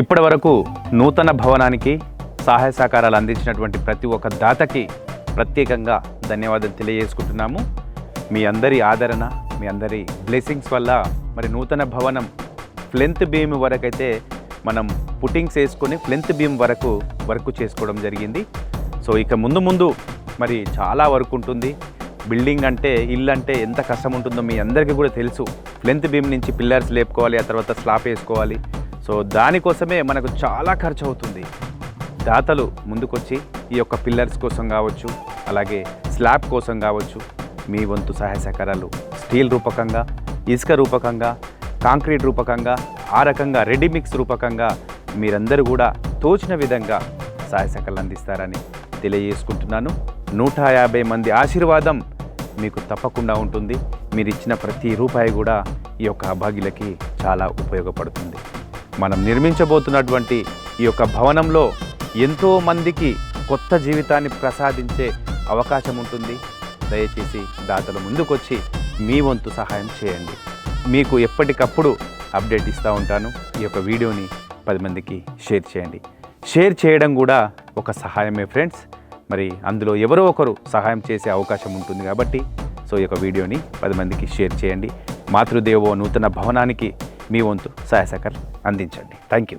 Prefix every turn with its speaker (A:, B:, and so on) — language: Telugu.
A: ఇప్పటి వరకు నూతన భవనానికి సహాయ సహకారాలు అందించినటువంటి ప్రతి ఒక్క దాతకి ప్రత్యేకంగా ధన్యవాదాలు తెలియజేసుకుంటున్నాము. మీ అందరి ఆదరణ మీ అందరి బ్లెస్సింగ్స్ వల్ల మరి నూతన భవనం ఫ్లెంత్ బీమ్ వరకైతే మనం పుట్టింగ్స్ వేసుకొని ఫ్లెంత్ బీమ్ వరకు వర్క్ చేసుకోవడం జరిగింది. సో ఇక ముందు ముందు మరి చాలా వర్క్ ఉంటుంది. బిల్డింగ్ అంటే ఇల్లు అంటే ఎంత కష్టం ఉంటుందో మీ అందరికీ కూడా తెలుసు. ఫ్లెంత్ బీమ్ నుంచి పిల్లర్స్ లేపుకోవాలి ఆ తర్వాత స్లాప్ వేసుకోవాలి. సో దానికోసమే మనకు చాలా ఖర్చు అవుతుంది దాతలు ముందుకొచ్చి ఈ యొక్క పిల్లర్స్ కోసం కావచ్చు అలాగే స్లాబ్ కోసం కావచ్చు మీ వంతు సహాయ సహకారాలు స్టీల్ రూపకంగా ఇసుక రూపకంగా కాంక్రీట్ రూపకంగా ఆ రకంగా రెడీమిక్స్ రూపకంగా మీరందరూ కూడా తోచిన విధంగా సహాయ సహకారాలు అందిస్తారని తెలియజేసుకుంటున్నాను. నూట యాభై మంది ఆశీర్వాదం మీకు తప్పకుండా ఉంటుంది. మీరు ఇచ్చిన ప్రతి రూపాయి కూడా ఈ యొక్క అభాగ్యులకి చాలా ఉపయోగపడుతుంది. మనం నిర్మించబోతున్నటువంటి ఈ యొక్క భవనంలో ఎంతో మందికి కొత్త జీవితాన్ని ప్రసాదించే అవకాశం ఉంటుంది. దయచేసి దాతలు ముందుకొచ్చి మీ వంతు సహాయం చేయండి. మీకు ఎప్పటికప్పుడు అప్డేట్ ఇస్తూ ఉంటాను. ఈ యొక్క వీడియోని పది మందికి షేర్ చేయండి. షేర్ చేయడం కూడా ఒక సహాయమే ఫ్రెండ్స్. మరి అందులో ఎవరో ఒకరు సహాయం చేసే అవకాశం ఉంటుంది కాబట్టి సో ఈ యొక్క వీడియోని పది మందికి షేర్ చేయండి. మాతృదేవో నూతన భవనానికి మీ వంతు సహాయ సహకారం అందించండి. Thank you